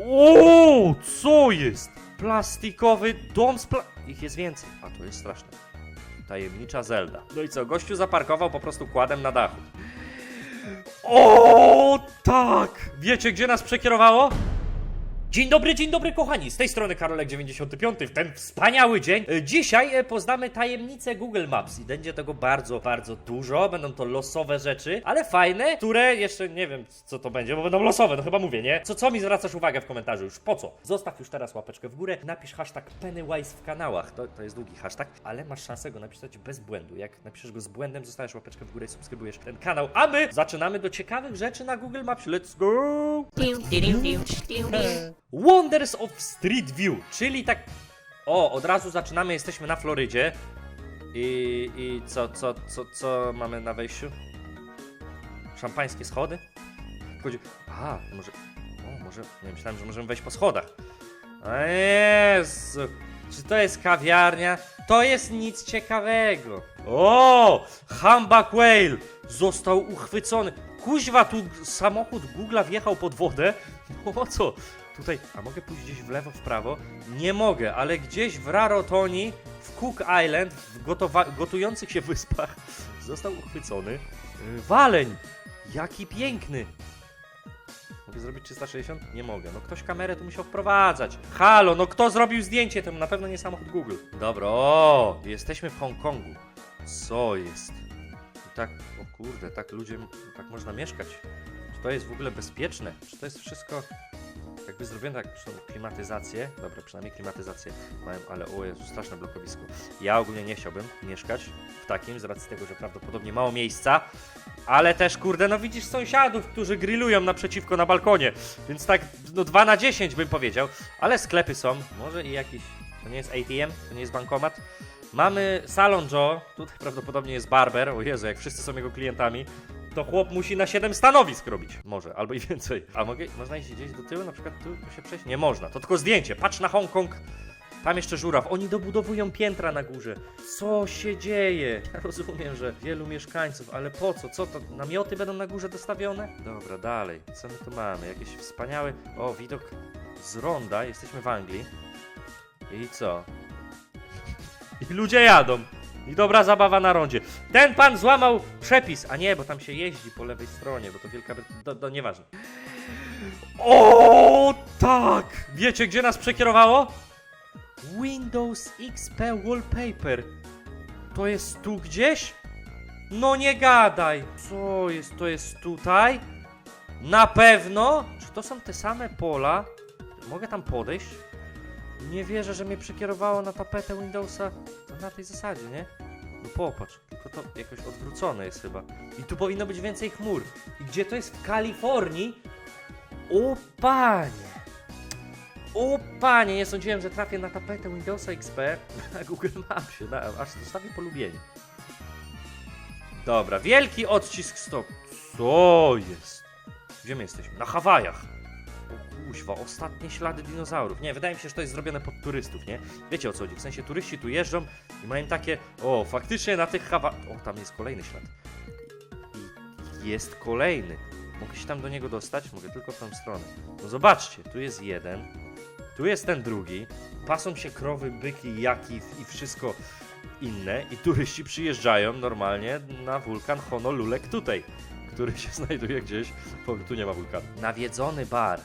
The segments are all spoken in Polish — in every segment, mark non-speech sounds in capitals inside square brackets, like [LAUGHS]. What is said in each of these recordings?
O, co jest? Plastikowy dom z pla... Ich jest więcej. A to jest straszne. Tajemnicza Zelda. No i co? Gościu zaparkował po prostu kładem na dachu. O, tak! Wiecie, gdzie nas przekierowało? Dzień dobry, dzień dobry kochani, z tej strony Karolek95 w ten wspaniały dzień. E, Dzisiaj e, poznamy tajemnicę Google Maps i będzie tego bardzo, bardzo dużo. Będą to losowe rzeczy, ale fajne, które jeszcze nie wiem co to będzie, bo będą losowe, no chyba mówię, nie? Co, co mi zwracasz uwagę w komentarzu już? Po co? Zostaw już teraz łapeczkę w górę, napisz hashtag Pennywise w kanałach. To, to jest długi hashtag, ale masz szansę go napisać bez błędu. Jak napiszesz go z błędem, zostawiasz łapeczkę w górę i subskrybujesz ten kanał. A my zaczynamy do ciekawych rzeczy na Google Maps. Let's go! Wonders of Street View, czyli tak. O, od razu zaczynamy, jesteśmy na Florydzie. I, i co, co, co, co mamy na wejściu? Szampańskie schody? Chodzi... A, może. O, może. Nie myślałem, że możemy wejść po schodach. A Jezu! Czy to jest kawiarnia? To jest nic ciekawego. O! Humbug Whale został uchwycony. Kuźwa, tu samochód Google'a wjechał pod wodę. [LAUGHS] O co? Tutaj, a mogę pójść gdzieś w lewo, w prawo? Nie mogę, ale gdzieś w Rarotonii, w Cook Island, w gotujących się wyspach, [LAUGHS] został uchwycony yy, waleń. Jaki piękny. Mogę zrobić 360? Nie mogę. No ktoś kamerę tu musiał wprowadzać. Halo, no kto zrobił zdjęcie? To na pewno nie samochód Google. Dobra, o, jesteśmy w Hongkongu. Co jest? I tak, o kurde, tak ludzie, tak można mieszkać. Czy to jest w ogóle bezpieczne? Czy to jest wszystko jakby zrobione tak, klimatyzację? Dobra, przynajmniej klimatyzację mają, ale o Jezu, straszne blokowisko. Ja ogólnie nie chciałbym mieszkać w takim, z racji tego, że prawdopodobnie mało miejsca. Ale też, kurde, no widzisz sąsiadów, którzy grillują naprzeciwko na balkonie. Więc tak, no 2 na 10 bym powiedział. Ale sklepy są. Może i jakiś. To nie jest ATM, to nie jest bankomat. Mamy salon Joe. Tutaj prawdopodobnie jest barber. O Jezu, jak wszyscy są jego klientami. To chłop musi na 7 stanowisk robić. Może, albo i więcej. A mogę, można iść gdzieś do tyłu, na przykład tu, się przejść? Nie można. To tylko zdjęcie. Patrz na Hongkong. Tam jeszcze żuraw. Oni dobudowują piętra na górze. Co się dzieje? Rozumiem, że wielu mieszkańców, ale po co? Co to? Namioty będą na górze dostawione? Dobra, dalej. Co my tu mamy? Jakiś wspaniały... O, widok z ronda. Jesteśmy w Anglii. I co? [LAUGHS] I ludzie jadą. I dobra zabawa na rondzie. Ten pan złamał przepis. A nie, bo tam się jeździ po lewej stronie, bo to Wielka Brytania. Do, nieważne. O, tak! Wiecie, gdzie nas przekierowało? Windows XP Wallpaper. To jest tu gdzieś? No nie gadaj. Co jest? To jest tutaj? Na pewno? Czy to są te same pola? Mogę tam podejść? Nie wierzę, że mnie przekierowało na tapetę Windowsa na tej zasadzie, nie? No popatrz, tylko to jakoś odwrócone jest chyba. I tu powinno być więcej chmur. I gdzie to jest? W Kalifornii? O panie! O panie, nie sądziłem, że trafię na tapetę Windowsa XP [LAUGHS] na Google Mapsie, na, aż zostawię polubienie. Dobra, wielki odcisk stop. Co jest? Gdzie my jesteśmy? Na Hawajach. Kuźwa, ostatnie ślady dinozaurów. Nie, wydaje mi się, że to jest zrobione pod turystów, nie? Wiecie o co chodzi, w sensie turyści tu jeżdżą i mają takie, o, faktycznie na tych Hawa... O, tam jest kolejny ślad. I jest kolejny. Mogę się tam do niego dostać? Mogę tylko w tą stronę. No zobaczcie, tu jest jeden, tu jest ten drugi, pasą się krowy, byki, jaki i wszystko inne i turyści przyjeżdżają normalnie na wulkan Honolulek tutaj, który się [LAUGHS] znajduje gdzieś, bo tu nie ma wulkanu. Nawiedzony bar.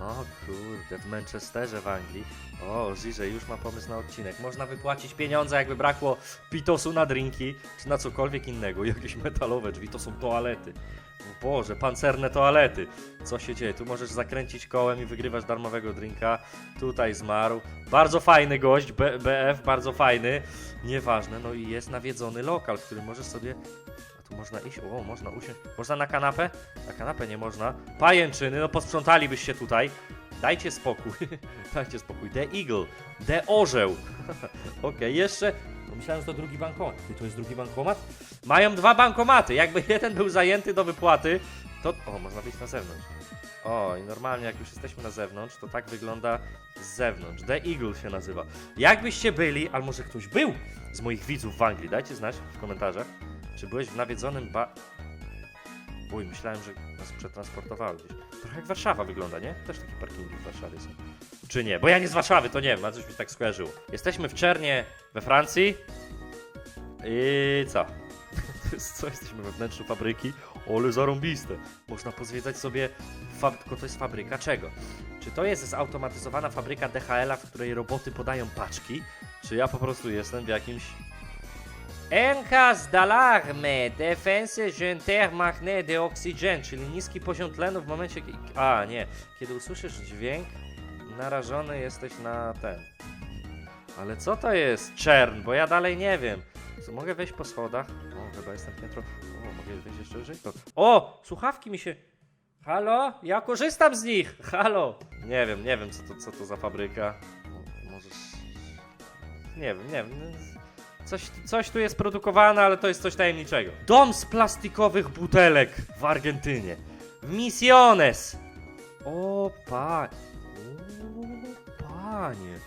O kurde, w Manchesterze w Anglii. O, Ziże już ma pomysł na odcinek. Można wypłacić pieniądze, jakby brakło pitosu na drinki, czy na cokolwiek innego. [LAUGHS] Jakieś metalowe drzwi, to są toalety. O Boże, pancerne toalety. Co się dzieje? Tu możesz zakręcić kołem i wygrywasz darmowego drinka. Tutaj zmarł. Bardzo fajny gość, B BF, bardzo fajny. Nieważne, no i jest nawiedzony lokal, który możesz sobie... Tu można iść? O, można usiąść. Można na kanapę? Na kanapę nie można. Pajęczyny, no posprzątalibyście tutaj. Dajcie spokój. [LAUGHS] Dajcie spokój. The Eagle. The Orzeł. [LAUGHS] Okej, jeszcze... No myślałem, że to drugi bankomat. Ty, to jest drugi bankomat? Mają dwa bankomaty. Jakby jeden był zajęty do wypłaty, to... O, można wyjść na zewnątrz. O, i normalnie jak już jesteśmy na zewnątrz, to tak wygląda z zewnątrz. The Eagle się nazywa. Jakbyście byli, albo może ktoś był z moich widzów w Anglii, dajcie znać w komentarzach, czy byłeś w nawiedzonym ba... Uj, myślałem, że nas przetransportowały gdzieś. Trochę jak Warszawa wygląda, nie? Też takie parkingi w Warszawie są. Czy nie? Bo ja nie z Warszawy, to nie wiem, a coś mi tak skojarzyło. Jesteśmy w Czernie we Francji. I co? [LAUGHS] Co? Jesteśmy we wnętrzu fabryki. Ole zarąbiste. Można pozwiedzać sobie, fab... tylko to jest fabryka czego? Czy to jest zautomatyzowana fabryka DHL-a, w której roboty podają paczki? Czy ja po prostu jestem w jakimś... Encas d'alarme, defense intermagnet de oxygen, czyli niski poziom tlenu w momencie... A, nie. Kiedy usłyszysz dźwięk, narażony jesteś na ten. Ale co to jest czern? Bo ja dalej nie wiem. Co, mogę wejść po schodach? O, chyba jestem piętro. O, mogę wejść jeszcze wyżej? To... O, słuchawki mi się... Halo? Ja korzystam z nich! [LAUGHS] Halo! Nie wiem, nie wiem, co to, co to za fabryka. Mo- Możesz... Nie wiem, nie wiem. Coś, coś tu jest produkowane, ale to jest coś tajemniczego. Dom z plastikowych butelek w Argentynie. Misiones! O, pa... O, panie.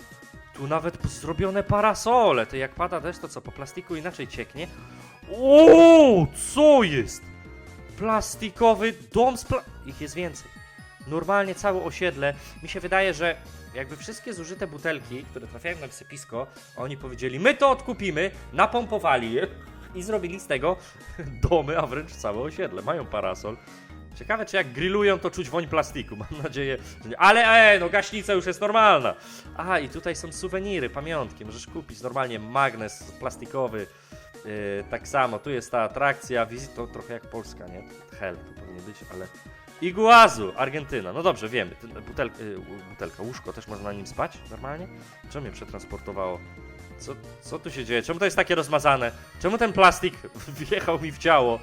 Tu nawet zrobione parasole. To jak pada deszcz, to co, po plastiku inaczej cieknie? O, co jest? Plastikowy dom z pla... Ich jest więcej. Normalnie całe osiedle. Mi się wydaje, że jakby wszystkie zużyte butelki, które trafiają na wysypisko, oni powiedzieli, my to odkupimy, napompowali je i zrobili z tego [LAUGHS] domy, a wręcz całe osiedle. Mają parasol. Ciekawe, czy jak grillują, to czuć woń plastiku. Mam nadzieję, że nie. Ale e, no gaśnica już jest normalna. A, i tutaj są suweniry, pamiątki. Możesz kupić normalnie magnes plastikowy. Yy, tak samo, tu jest ta atrakcja, wizyt, to trochę jak Polska, nie? Hell tu powinien być, ale... Iguazu, Argentyna. No dobrze, wiemy. Ten, butel, yy, butelka, łóżko, też można na nim spać normalnie? Czemu mnie przetransportowało? Co, co tu się dzieje? Czemu to jest takie rozmazane? Czemu ten plastik [LAUGHS] wjechał mi w ciało?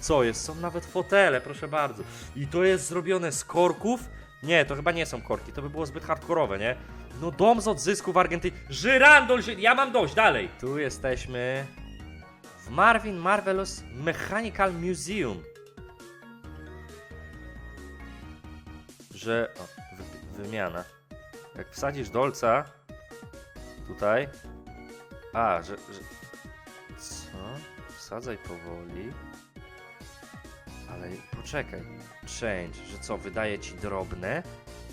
Co jest? Są nawet fotele, proszę bardzo. I to jest zrobione z korków? Nie, to chyba nie są korki, to by było zbyt hardkorowe, nie? No dom z odzysku w Argentynie. Żyrandol, ży... ja mam dość, dalej. Tu jesteśmy w Marvin Marvelous Mechanical Museum. Że... O, wy, wymiana. Jak wsadzisz dolca tutaj... A, że... że... Co? Wsadzaj powoli. Ale poczekaj. Change, że co, wydaje ci drobne?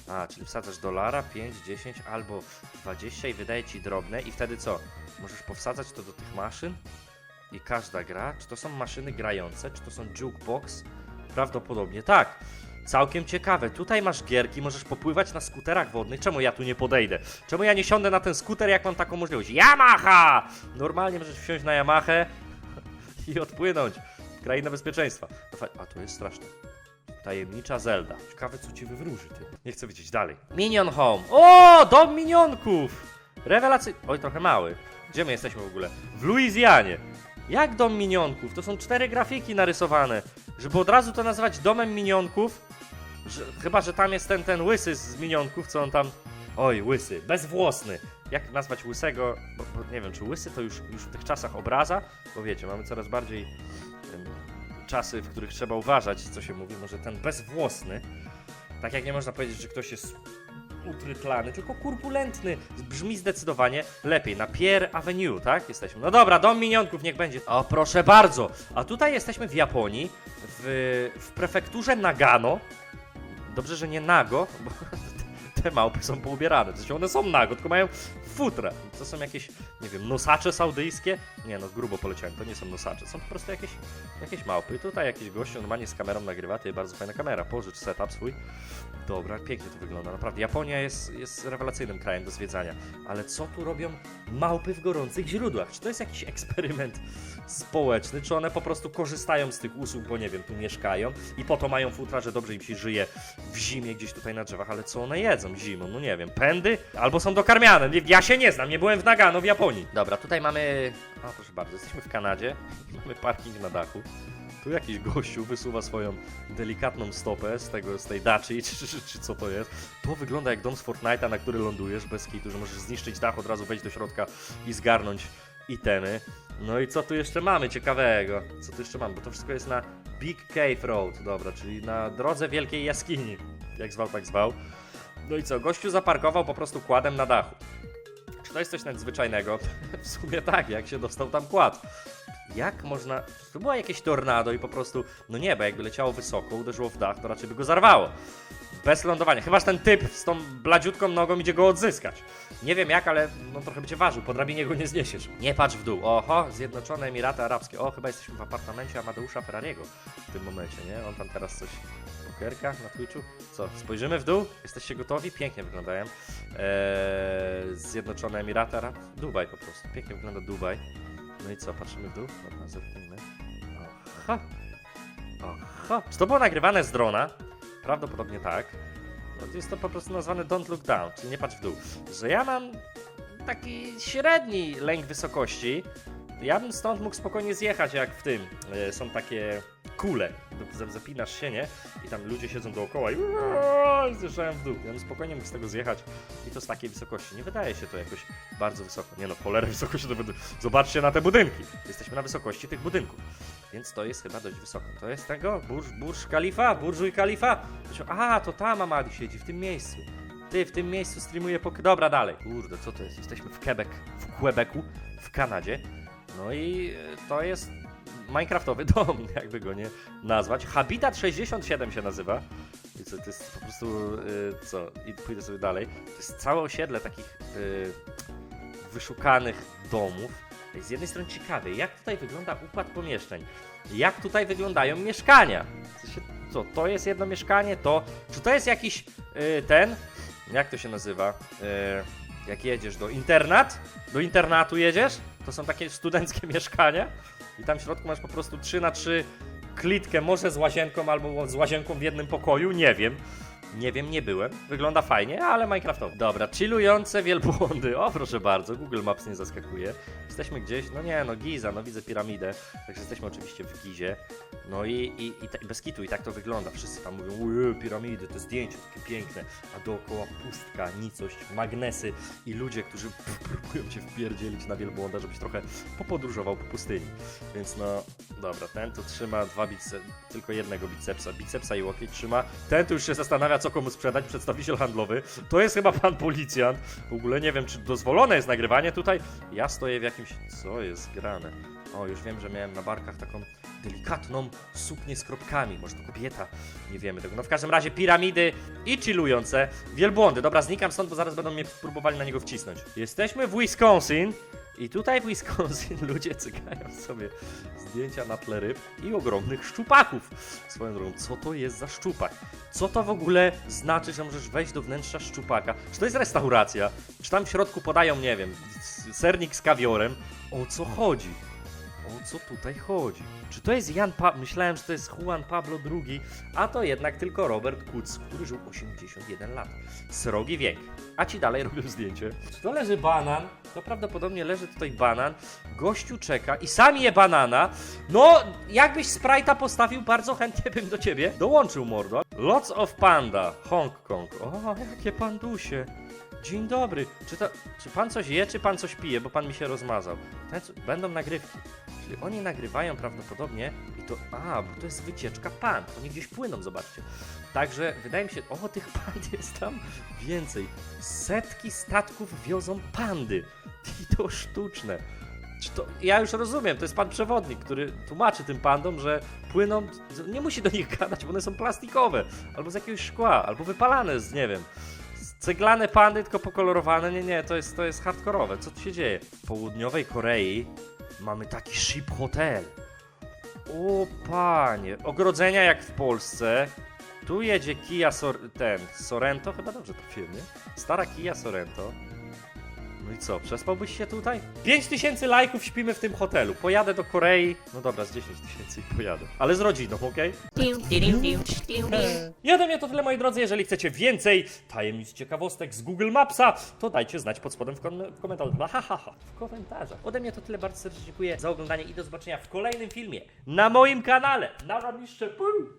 A, czyli wsadzasz dolara, 5, 10 albo 20 i wydaje ci drobne i wtedy co? Możesz powsadzać to do tych maszyn i każda gra, czy to są maszyny grające, czy to są jukebox? Prawdopodobnie tak. Całkiem ciekawe. Tutaj masz gierki, możesz popływać na skuterach wodnych. Czemu ja tu nie podejdę? Czemu ja nie siądę na ten skuter, jak mam taką możliwość? Yamaha! Normalnie możesz wsiąść na Yamahę [LAUGHS] i odpłynąć w krainę bezpieczeństwa. No A, tu jest straszne. Tajemnicza Zelda. Ciekawe, co ci wywróży, ty. Nie chcę widzieć dalej. Minion Home. O, dom minionków! Rewelacyjny. Oj, trochę mały. Gdzie my jesteśmy w ogóle? W Luizjanie. Jak dom minionków? To są cztery grafiki narysowane. Żeby od razu to nazwać domem minionków, że, chyba, że tam jest ten, ten łysy z minionków, co on tam... Oj, łysy, bezwłosny. Jak nazwać łysego? Bo, bo nie wiem, czy łysy to już, już w tych czasach obraza? Bo wiecie, mamy coraz bardziej czasy, w których trzeba uważać, co się mówi. Może ten bezwłosny. Tak jak nie można powiedzieć, że ktoś jest utrytlany, tylko kurpulentny. Brzmi zdecydowanie lepiej. Na Pier Avenue, tak? Jesteśmy. No dobra, dom minionków niech będzie. O, proszę bardzo. A tutaj jesteśmy w Japonii, w, w prefekturze Nagano. Dobrze, że nie Nago, bo te małpy są poubierane. W sensie one są nago, tylko mają futra. To są jakieś, nie wiem, nosacze saudyjskie? Nie no, grubo poleciałem, to nie są nosacze. Są po prostu jakieś, jakieś małpy. Tutaj jakiś gościu normalnie z kamerą nagrywa, to jest bardzo fajna kamera. Pożycz setup swój. Dobra, pięknie to wygląda, naprawdę. Japonia jest, jest rewelacyjnym krajem do zwiedzania. Ale co tu robią małpy w gorących źródłach? Czy to jest jakiś eksperyment społeczny? Czy one po prostu korzystają z tych usług, bo nie wiem, tu mieszkają i po to mają futra, że dobrze im się żyje w zimie gdzieś tutaj na drzewach, ale co one jedzą zimą? No nie wiem, pędy? Albo są dokarmiane. Nie- Ja się nie znam, nie byłem w Nagano w Japonii. Dobra, tutaj mamy... O, proszę bardzo, jesteśmy w Kanadzie. [LAUGHS] Mamy parking na dachu. Tu jakiś gościu wysuwa swoją delikatną stopę z tego, z tej daczy, czy, [LAUGHS] czy, czy, czy co to jest. To wygląda jak dom z Fortnite'a, na który lądujesz bez kitu, że możesz zniszczyć dach, od razu wejść do środka i zgarnąć itemy. No i co tu jeszcze mamy ciekawego? Co tu jeszcze mamy? Bo to wszystko jest na Big Cave Road, dobra, czyli na drodze wielkiej jaskini. Jak zwał, tak zwał. No i co? Gościu zaparkował po prostu kładem na dachu. Czy to jest coś nadzwyczajnego? [LAUGHS] W sumie tak, jak się dostał tam kład. Jak można. To było jakieś tornado i po prostu. No nie, bo jakby leciało wysoko, uderzyło w dach, to raczej by go zarwało. Bez lądowania. Chyba, że ten typ z tą bladziutką nogą idzie go odzyskać. Nie wiem jak, ale no trochę będzie ważył. Po drabinie go nie zniesiesz. Nie patrz w dół. Oho, Zjednoczone Emiraty Arabskie. O, chyba jesteśmy w apartamencie Amadeusza Ferrariego w tym momencie, nie? On tam teraz coś... Pokerka na Twitchu? Co, spojrzymy w dół? Jesteście gotowi? Pięknie wyglądają. Eee, Zjednoczone Emiraty Arabskie. Dubaj po prostu. Pięknie wygląda Dubaj. No i co, patrzymy w dół? Dobra, zerknijmy. Aha. Aha. Czy to było nagrywane z drona? Prawdopodobnie tak. No jest to po prostu nazwane don't look down, czyli nie patrz w dół. Że ja mam taki średni lęk wysokości. Ja bym stąd mógł spokojnie zjechać, jak w tym. E, są takie kule. Zap- Zapinasz się, nie? I tam ludzie siedzą dookoła i i w dół. Ja bym spokojnie mógł z tego zjechać i to z takiej wysokości. Nie wydaje się to jakoś bardzo wysoko. Nie no, cholera wysokości to będę... Zobaczcie na te budynki. Jesteśmy na wysokości tych budynków. Więc to jest chyba dość wysoko. To jest tego? Burj, Burj Khalifa? Burżuj Khalifa? A, to tam Amadi siedzi, w tym miejscu. Ty, w tym miejscu streamuje pok... Dobra, dalej. Kurde, co to jest? Jesteśmy w Quebec, w Quebecu, w Kanadzie. No i e, to jest Minecraftowy [LAUGHS] dom, jakby go nie nazwać. Habitat 67 się nazywa. I co, to jest po prostu, y, co, i pójdę sobie dalej. To jest całe osiedle takich y, wyszukanych domów. Z jednej strony ciekawe, jak tutaj wygląda układ pomieszczeń. Jak tutaj wyglądają mieszkania. Co, to jest jedno mieszkanie, to... Czy to jest jakiś y, ten... Jak to się nazywa? Jak jedziesz do internat? Do internatu jedziesz? To są takie studenckie [LAUGHS] mieszkania. I tam w środku masz po prostu 3 na 3 klitkę, może z łazienką albo z łazienką w jednym pokoju, nie wiem. Nie wiem, nie byłem. Wygląda fajnie, ale Minecraftowo. Dobra, chillujące wielbłądy. O, proszę bardzo, Google Maps nie zaskakuje. Jesteśmy gdzieś, no nie, no Giza, no widzę piramidę. Także jesteśmy oczywiście w Gizie. No i, i, i, bez kitu, i tak to wygląda. Wszyscy tam mówią, ujej, piramidy, te zdjęcia takie piękne. A dookoła pustka, nicość, magnesy i ludzie, którzy próbują cię wpierdzielić na wielbłąda, żebyś trochę popodróżował po pustyni. Więc no, dobra, ten tu trzyma dwa bicepsy, tylko jednego bicepsa, bicepsa i łokieć trzyma. Ten tu już się zastanawia, co komu sprzedać, przedstawiciel handlowy. To jest chyba pan policjant. W ogóle nie wiem, czy dozwolone jest nagrywanie tutaj. Ja stoję w jakimś... Co jest grane? O, już wiem, że miałem na barkach taką delikatną suknię z kropkami. Może to kobieta? Nie wiemy tego. No w każdym razie piramidy i chillujące wielbłądy. Dobra, znikam stąd, bo zaraz będą mnie próbowali na niego wcisnąć. Jesteśmy w Wisconsin. I tutaj w Wisconsin [LAUGHS] ludzie cykają sobie zdjęcia na tle ryb i ogromnych szczupaków. Swoją drogą, co to jest za szczupak? Co to w ogóle znaczy, że możesz wejść do wnętrza szczupaka? Czy to jest restauracja? Czy tam w środku podają, nie wiem, sernik z kawiorem? O co chodzi? O co tutaj chodzi? Czy to jest Jan. Myślałem, że to jest Juan Pablo II, a to jednak tylko Robert Kuc, który żył 81 lat. Srogi wiek. A ci dalej robią zdjęcie. Czy to leży banan? To prawdopodobnie leży tutaj banan. Gościu czeka i sam je banana. No, jakbyś Sprite'a postawił, bardzo chętnie bym do ciebie dołączył, mordo. Lots of Panda, Hong Kong. O, jakie pandusie. Dzień dobry. Czy, to, czy pan coś je, czy pan coś pije, bo pan mi się rozmazał? Ten, co- będą nagrywki. Czyli oni nagrywają prawdopodobnie i to. A, bo to jest wycieczka pand. Oni gdzieś płyną, zobaczcie. Także wydaje mi się, o, tych pand [LAUGHS] jest tam więcej. Setki statków wiozą pandy. I to sztuczne. Czy to, ja już rozumiem, to jest pan przewodnik, który tłumaczy tym pandom, że płyną, nie musi do nich gadać, bo one są plastikowe, albo z jakiegoś szkła, albo wypalane z, nie wiem, ceglane pandy, tylko pokolorowane. Nie, nie, to jest, to jest hardkorowe. Co tu się dzieje? W południowej Korei mamy taki ship hotel. O panie, ogrodzenia jak w Polsce. Tu jedzie Kia Sor ten, Sorento, chyba dobrze trafiłem, nie? Stara Kia Sorento. No i co, przespałbyś się tutaj? 5000 lajków śpimy w tym hotelu. Pojadę do Korei. No dobra, z 10 tysięcy i pojadę. Ale z rodziną, okej? I ode mnie to tyle, moi drodzy. Jeżeli chcecie więcej tajemnic, ciekawostek z Google Mapsa, to dajcie znać pod spodem w, kom- w komentarzach. Ha, ha, ha, w komentarzach. Ode mnie to tyle, bardzo serdecznie dziękuję za oglądanie i do zobaczenia w kolejnym filmie na moim kanale. Na ramiszcze, pum!